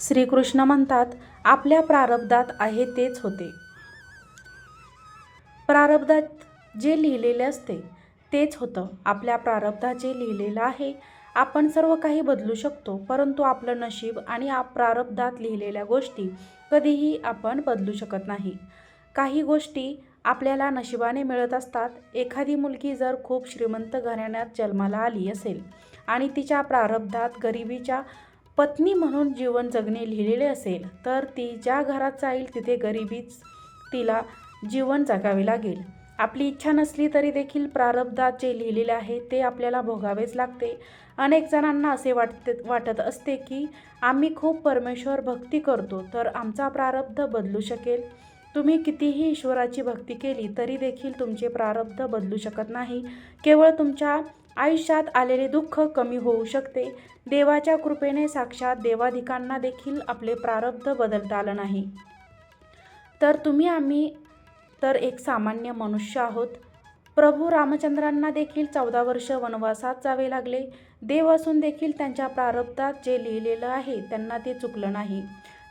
श्रीकृष्ण म्हणतात आपल्या प्रारब्धात आहे तेच होते. प्रारब्धात जे लिहिलेले असते तेच होतं. आपल्या प्रारब्धात जे लिहिलेलं आहे आपण सर्व काही बदलू शकतो परंतु आपलं नशीब आणि आप प्रारब्धात लिहिलेल्या गोष्टी कधीही आपण बदलू शकत नाही. काही गोष्टी आपल्याला नशिबाने मिळत असतात. एखादी मुलगी जर खूप श्रीमंत घराण्यात जन्माला आली असेल आणि तिच्या प्रारब्धात गरिबीच्या पत्नी म्हणून जीवन जगणे लिहिलेले असेल तर ती ज्या घरात जाईल तिथे गरिबीच तिला जीवन जगावे लागेल. आपली इच्छा नसली तरी देखील प्रारब्धात जे लिहिलेले आहे ते आपल्याला भोगावेच लागते. अनेक जणांना असे वाटते वाटत असते की आम्ही खूप परमेश्वर भक्ती करतो तर आमचा प्रारब्ध बदलू शकेल. तुम्ही कितीही ईश्वराची भक्ती केली तरी देखील तुमचे प्रारब्ध बदलू शकत नाही. केवळ तुमच्या आयुष्यात आलेले दुःख कमी होऊ शकते. देवाच्या कृपेने साक्षात देवाधिकांना देखील आपले प्रारब्ध बदलता आलं नाही. तर तुम्ही आम्ही तर एक सामान्य मनुष्य आहोत. प्रभू रामचंद्रांना देखील चौदा वर्ष वनवासात जावे लागले. देव असून देखील त्यांच्या प्रारब्धात जे लिहिलेलं आहे त्यांना ते चुकलं नाही.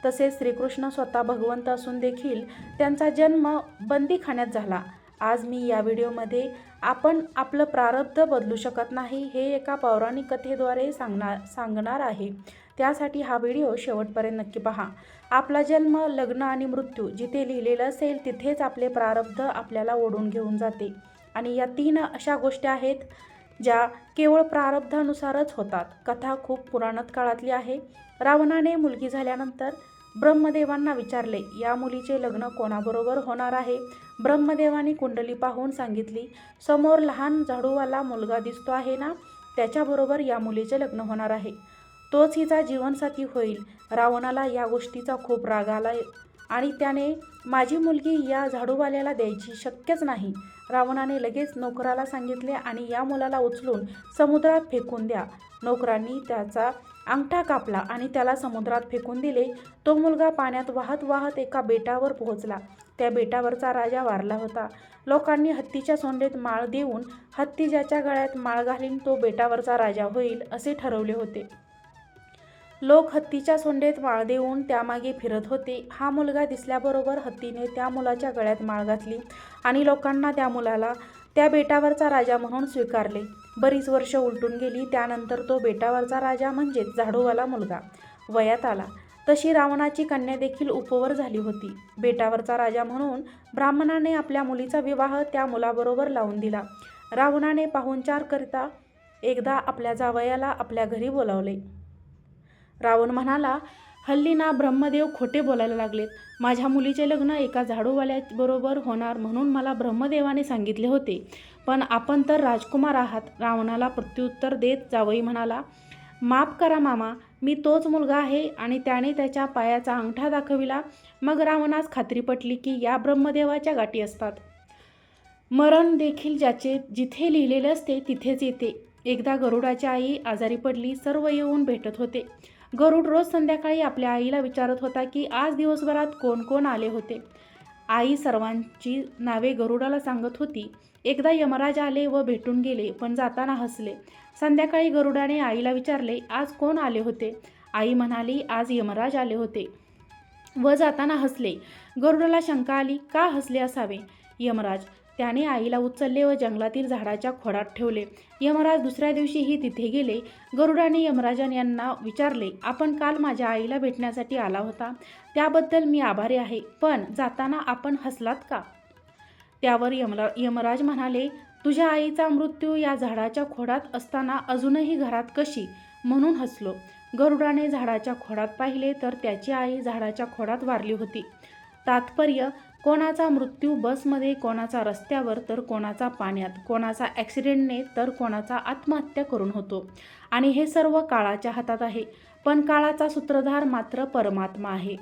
तसेच श्रीकृष्ण स्वतः भगवंत असून देखील त्यांचा जन्म बंदीखान्यात झाला. आज मी या व्हिडिओमध्ये आपण आपलं प्रारब्ध बदलू शकत नाही हे एका पौराणिक कथेद्वारे सांगणार सांगणार आहे. त्यासाठी हा व्हिडिओ शेवटपर्यंत नक्की पहा. आपला जन्म लग्न आणि मृत्यू जिथे लिहिलेलं असेल तिथेच आपले प्रारब्ध आपल्याला ओढून घेऊन जाते. आणि या तीन अशा गोष्टी आहेत ज्या केवळ प्रारब्धानुसारच होतात. कथा खूप पुराणत काळातली आहे. रावणाने मुलगी झाल्यानंतर ब्रह्मदेवांना विचारले या मुलीचे लग्न कोणाबरोबर होणार आहे? ब्रह्मदेवाने कुंडली पाहून सांगितली समोर लहान झाडूवाला मुलगा दिसतो आहे ना? त्याच्याबरोबर या मुलीचे लग्न होणार आहे. तोच हिचा जीवनसाथी होईल. रावणाला या गोष्टीचा खूप राग आला आणि त्याने माझी मुलगी या झाडूवाल्याला द्यायची शक्यच नाही. रावणाने लगेच नोकराला सांगितले आणि या मुलाला उचलून समुद्रात फेकून द्या. नोकरांनी त्याचा अंगठा कापला आणि त्याला समुद्रात फेकून दिले. तो मुलगा पाण्यात वाहत वाहत एका बेटावर पोहोचला. त्या बेटावरचा राजा वारला होता. लोकांनी हत्तीच्या सोंडेत माळ देऊन हत्ती ज्याच्या गळ्यात माळ घालीन तो बेटावरचा राजा होईल असे ठरवले होते. लोक हत्तीच्या सोंडेत माळ देऊन त्यामागे फिरत होते. हा मुलगा दिसल्याबरोबर हत्तीने त्या मुलाच्या गळ्यात माळ घातली आणि लोकांना त्या मुलाला त्या बेटावरचा राजा म्हणून स्वीकारले. बरीच वर्ष उलटून गेली त्यानंतर तो बेटावरचा राजा म्हणजेच झाडूवाला मुलगा वयात आला. तशी रावणाची कन्या देखील उपवर झाली होती. बेटावरचा राजा म्हणून ब्राह्मणाने आपल्या मुलीचा विवाह त्या मुलाबरोबर लावून दिला. रावणाने पाहुणचार करिता एकदा आपल्या जावयाला आपल्या घरी बोलावले. रावण म्हणाला हल्ली ना ब्रह्मदेव खोटे बोलायला लागलेत. माझ्या मुलीचे लग्न एका झाडूवाल्याबरोबर होणार म्हणून मला ब्रह्मदेवाने सांगितले होते. पण आपण तर राजकुमार आहात. रावणाला प्रत्युत्तर देत जावई म्हणाला माफ करा मामा मी तोच मुलगा आहे आणि त्याने त्याच्या पायाचा अंगठा दाखविला. मग रावणास खात्री पटली की या ब्रह्मदेवाच्या गाठी असतात. मरण देखील ज्याचे जिथे लिहिलेले असते तिथेच येते. एकदा गरुडाची आई आजारी पडली सर्व येऊन भेटत होते. गरुड रोज संध्याकाळी आपल्या आईला विचारत होता की आज दिवसभरात कोण कोण आले होते? आई सर्वांची नावे गरुडाला सांगत होती. एकदा यमराज आले व भेटून गेले पण जाताना हसले. संध्याकाळी गरुडाने आईला विचारले आज कोण आले होते? आई म्हणाली आज यमराज आले होते. व जाताना हसले. गरुडाला शंका आली का हसले असावे? यमराज त्याने आईला उचलले व जंगलातील झाडाच्या खोडात ठेवले. यमराज दुसऱ्या दिवशीही तिथे गेले. गरुडाने यमराजन यांना विचारले आपण काल माझ्या आईला भेटण्यासाठी आला होता. त्याबद्दल मी आभारी आहे पण जाताना आपण हसलात का? त्यावर यमरा यमराज म्हणाले तुझ्या आईचा मृत्यू या झाडाच्या खोडात असताना अजूनही घरात कशी? म्हणून हसलो. गरुडाने झाडाच्या खोडात पाहिले तर त्याची आई झाडाच्या खोडात वारली होती. तात्पर्य कोणाचा मृत्यू बसमध्ये कोणाचा रस्त्यावर तर कोणाचा पाण्यात कोणाचा ॲक्सिडेंटने तर कोणाचा आत्महत्या करून होतो. आणि हे सर्व काळाच्या हातात आहे. पण काळाचा सूत्रधार मात्र परमात्मा आहे.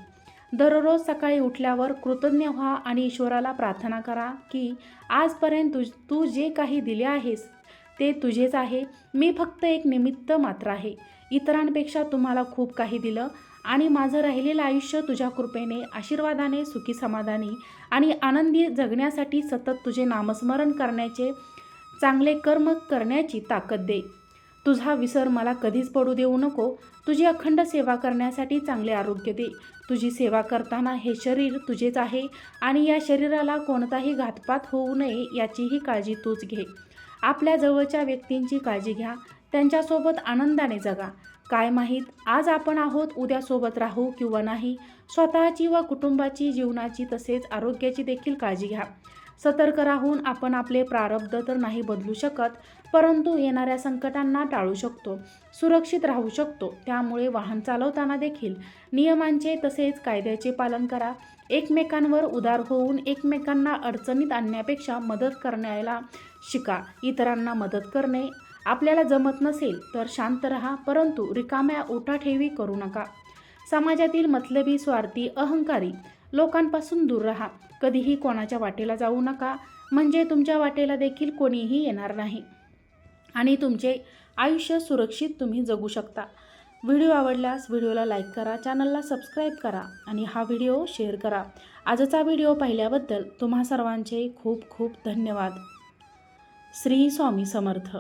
दररोज सकाळी उठल्यावर कृतज्ञ व्हा आणि ईश्वराला प्रार्थना करा की आजपर्यंत तुझ तू जे काही दिले आहेस ते तुझेच आहे. मी फक्त एक निमित्त मात्र आहे. इतरांपेक्षा तुम्हाला खूप काही दिलं. आणि माझं राहिलेलं आयुष्य तुझ्या कृपेने आशीर्वादाने सुखी समाधानी आणि आनंदी जगण्यासाठी सतत तुझे नामस्मरण करण्याचे चांगले कर्म करण्याची ताकद दे. तुझा विसर मला कधीच पडू देऊ नको. तुझी अखंड सेवा करण्यासाठी चांगले आरोग्य दे. तुझी सेवा करताना हे शरीर तुझेच आहे आणि या शरीराला कोणताही घातपात होऊ नये याचीही काळजी तूच घे. आपल्या जवळच्या व्यक्तींची काळजी घ्या. त्यांच्यासोबत आनंदाने जगा. काय माहीत आज आपण आहोत उद्या सोबत राहू किंवा नाही स्वतःची व कुटुंबाची जीवनाची तसेच आरोग्याची देखील काळजी घ्या. सतर्क राहून आपण आपले प्रारब्ध तर नाही बदलू शकत परंतु येणाऱ्या संकटांना टाळू शकतो सुरक्षित राहू शकतो त्यामुळे वाहन चालवताना देखील नियमांचे तसेच कायद्याचे पालन करा. एकमेकांवर उदार होऊन एकमेकांना अडचणीत आणण्यापेक्षा मदत करण्याला शिका इतरांना मदत करणे आपल्याला जमत नसेल तर शांत रहा परंतु रिकाम्या ओटाठेवी करू नका. समाजातील मतलबी स्वार्थी अहंकारी लोकांपासून दूर राहा. कधीही कोणाच्या वाटेला जाऊ नका. म्हणजे तुमच्या वाटेला देखील कोणीही येणार नाही. आणि तुमचे आयुष्य सुरक्षित तुम्ही जगू शकता. व्हिडिओ आवडल्यास व्हिडिओला लाईक करा चॅनलला सबस्क्राईब करा आणि हा व्हिडिओ शेअर करा. आजचा व्हिडिओ पाहिल्याबद्दल तुम्हा सर्वांचे खूप खूप धन्यवाद. श्री स्वामी समर्थ.